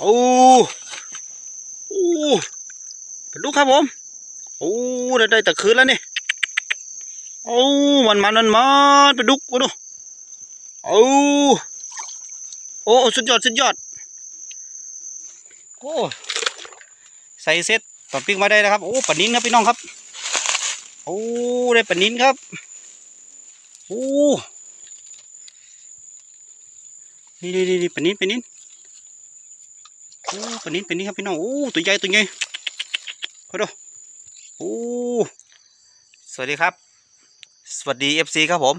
โอ้โอ้ปลาดุกครับผมโอ้ได้แต่คืนแล้วนี่โอ้มันมันมันมันปลาดุกมาดูโอ้โอ้สุดยอดสุดยอดโอ้ใส่เซ็ตตอนปิ้งมาได้นะครับโอ้ปลานิ้นครับพี่น้องครับโอ้ได้ปลานิ้นครับโอ้นี่นี่นี่ปลานิ้นปลานิ้น โอ้ปนิ้นปนิ้ครับพี่น้องโอ้ตัวใหญ่ตัวใหญ่ขอดูโอ้สวัสดีครับ สวัสดีเอฟซีครับผม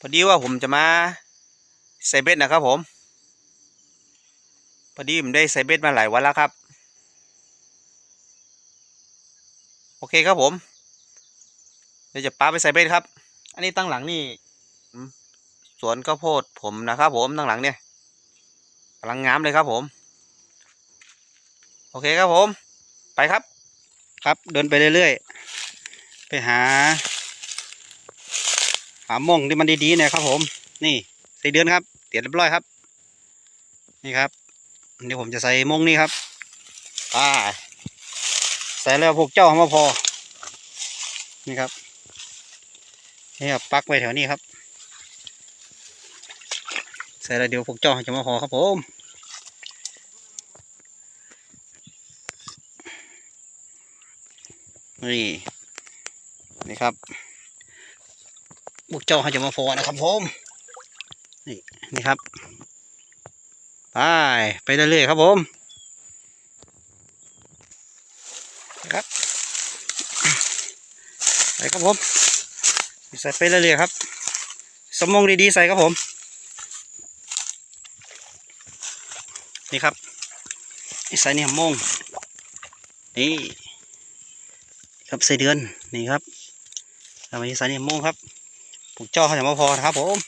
พอดีว่าผมจะมาใส่เบ็ดนะครับผม พอดีผมได้ใส่เบ็ดมาหลายวันแล้วครับ โอเคครับผมเดี๋ยวจะปาไปใส่เบ็ดครับ อันนี้ตั้งหลังนี่สวนข้าวโพดผมนะครับผมตั้งหลังเนี่ย กำลังงามเลยครับผม โอเคครับผม ไปครับ ครับเดินไปเรื่อยๆ ไปหา หาม่องที่มันดีๆหนะครับผม นี่สี่เดือนครับเตียมเรียบร้อยครับ นี่ครับเดี๋ยวผมจะใส่ม่งนี่ครับป้าใส่แล้วพวกเจ้ามาพอ นี่ครับนี่ครับปักไว้แถวนี้ครับ ส่แล้วเดี๋ยวพวกเจ้าจะมาพอครับผมนี่นี่ครับพวกเจ้าจะมาพอนะครับผมนี่นี่ครับไปไปเรื่อยๆครับผมครับไปครับผมใส่ไปเรื่อยๆครับ สมองดีๆใส่ครับผม นี่ครับใส่นี่หมงนี่ครับใส่เดือนนี่ครับแล้ววันนี้ใส่นี่หมงครับผูกเจ้าเขาจะมาพอครับผม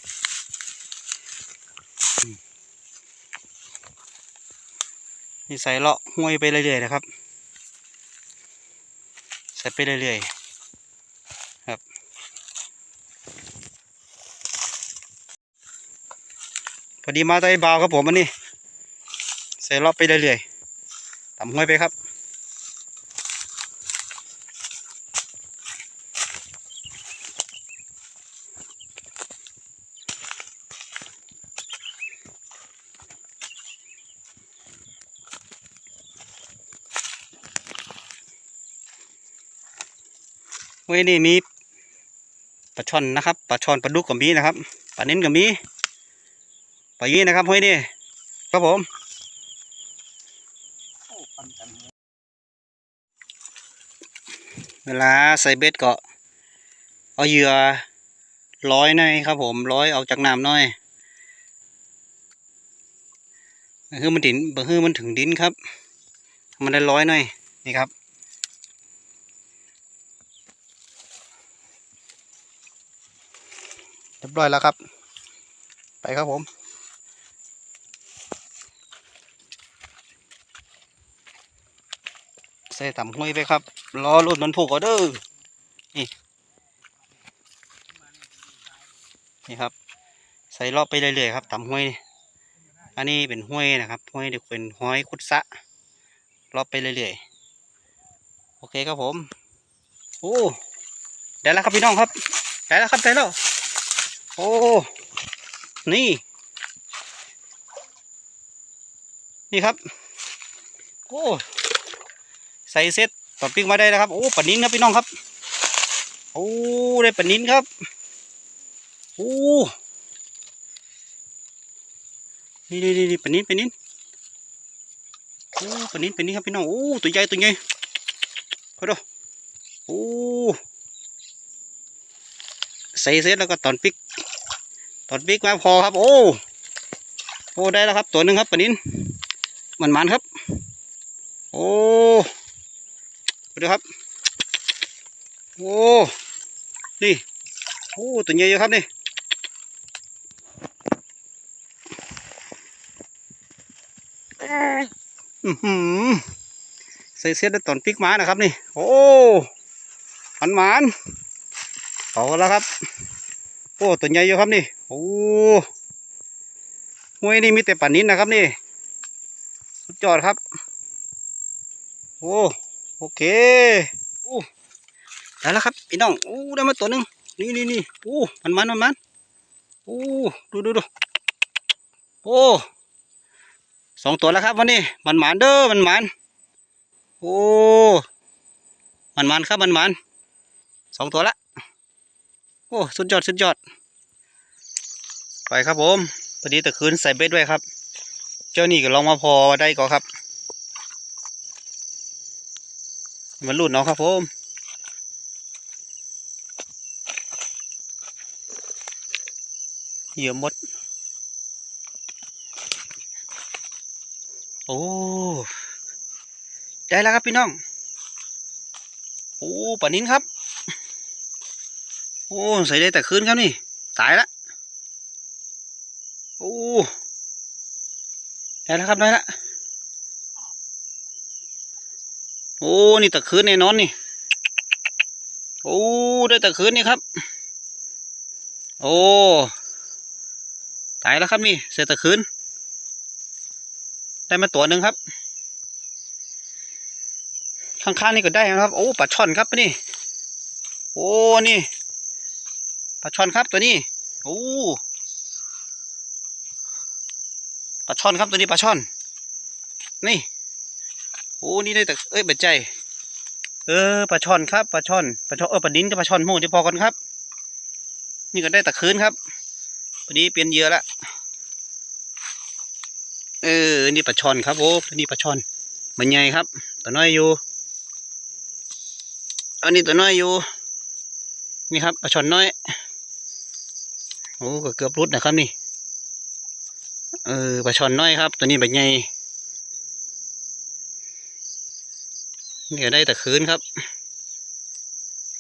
นี่ใส่เลาะห้วยไปเรื่อยๆนะครับ ใส่ไปเรื่อยๆครับ พอดีมาใต้บาครับผมอันนี้ ส่รอบไปเรื่อยๆทำห้อยไปครับห้วยนี่มีปลาช่อนนะครับปลาช่อนปลาดุกก็มีนะครับปลาเน้นก็มีปลายี่นะครับห้วยนี่ครับผม เวลาใส่เบ็ดก็เอาเหยื่อร้อยหน่อยครับผมร้อยออกจากน้ำหน่อยบางคือมันดินบางคือมันถึงดินครับ มันได้ร้อยหน่อยนี่ครับ เรียบร้อยแล้วครับ ไปครับผมใส่ต่ำห้วยไปครับ รอรุ่นมันผูกก็เด้อนี่นี่ครับ ใส่รอบไปเรื่อยๆครับต่ำห้วยนี่อันนี้เป็นห้วยนะครับห้วยเด็กเป็นห้อยคุดสะรอบไปเรื่อยๆโอเคครับผมโอ้ได้แล้วครับพี่น้องครับได้แล้วครับได้แล้วโอ้นี่ นี่ครับ โอ้ใส่เซ็ต ตอนปิ้งมาได้นะครับ โอ้ปลานิ้นครับพี่น้องครับ โอ้ได้ปลานิ้นครับ โอ้ นี่นี่นี่ปลานิ้นปลานิ้นโอ้ปลานิ้นปลานิ้นครับพี่น้อง โอ้ตัวใหญ่ตัวใหญ่ขอดูโอ้ ใส่เซ็ตแล้วก็ตอนปิกตอนปิกมาพอครับ โอ้ โอ้ได้แล้วครับ ตัวหนึ่งครับปลานิ้นมันมันๆครับ โอ้ ดูครับ โอ้ นี่ โอ้ตัวใหญ่เยอะครับนี่ใส่เสื้อได้ตอนปิกมานะครับ นี่ โอ้หันหมานเอาแล้วครับ โอ้ตัวใหญ่เยอะครับนี่ โอ้ห้วยนี่มีแต่ป่านนี้นะครับนี่ สุดยอดครับ โอ้ โอเคโอ้ได้แล้วครับพี่น้องโอ้ได้มาตัวหนึ่งนี่นี่นี่โอ้มันมันมันมันโอ้ดูดูดูโอ้สองตัวแล้วครับวันนี้มันหมานเด้อมันหมานโอ้มันมันครับมันมันสองตัวละโอ้สุดยอดสุดยอด ไปครับผมพอดีตะคืนใส่เบ็ดด้วยครับ เจ้านี่ก็ลองมาพอได้ก่อครับ มันหลุดเนาะครับผมเหยื่อมด โอ้ ได้แล้วครับพี่น้อง โอ้ปลานินครับ โอ้ ใส่ได้แต่คืนครับนี่ ตายละ โอ้ ได้แล้วครับได้แล้ว โอ้นี่ตะคืนแน่นอนนี่โอ้ได้ตะคืนนี่ครับ โอ้ตายแล้วครับนี่เสร็จตะคืนได้มาตัวหนึ่งครับ ข้างๆนี่ก็ได้นะครับ โอ้ปลาช่อนครับนี่ โอ้นี่ปลาช่อนครับตัวนี้โอ้ปลาช่อนครับตัวนี้ปลาช่อน นี่ โอ้นี่ได้แต่เอ้ยบัดใจ เออปลาช่อนครับปลาช่อนปลาช่อนเออปลาดิ้นกับปลาช่อนหมูจะพอกันครับ นี่ก็ได้แต่คืนครับพอดีเปลี่ยนเยื่อละเออ นี่ปลาช่อนครับโอ้นี่ปลาช่อน มันใหญ่ครับ ตัวน้อยอยู่ อันนี้ตัวน้อยอยู่ นี่ครับปลาช่อนน้อย โอ้ก็เกือบรุดนะครับนี่ เออปลาช่อนน้อยครับ ตัวนี้แบบใหญ่ นี่ก็ได้แต่คืนครับ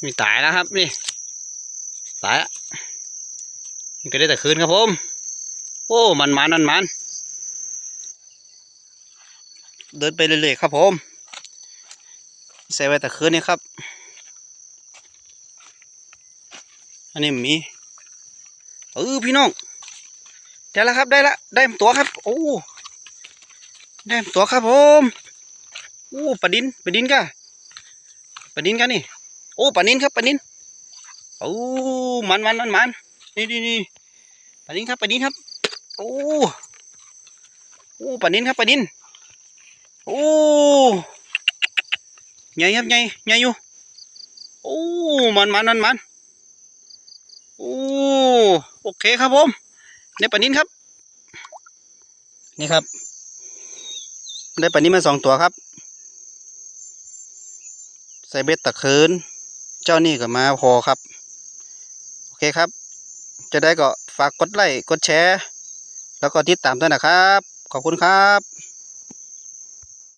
มีตายแล้วครับนี่ตายละนี่ก็ได้แต่คืนครับผม โอ้มันมันมันมันเดินไปเรื่อยๆครับผมใส่ไว้แต่คืนนี่ครับ อันนี้มีเออพี่น้องได้แล้วครับได้ละได้ตัวครับ โอ้ได้ตัวครับผม โอ้ปลาดินปลาดินกะปลาดินกันนี่โอ้ปลานินครับปลานินโอ้มันมันมันมันนี่นี่นี่ปลานินครับปลานินครับโอ้โอ้ปลานินครับปลานินโอ้ใหญ่ครับใหญ่ใหญ่อยู่โอ้มันมันมันมันโอ้โอเคครับผมได้ปลานินครับนี่ครับ ได้ปลานินมาสองตัวครับ ใส่เบ็ดตะเคินเจ้านี่ก็มาพอครับ โอเคครับ จะได้ก็ฝากกดไลค์กดแชร์ แล้วก็ติดตามด้วยนะครับ ขอบคุณครับ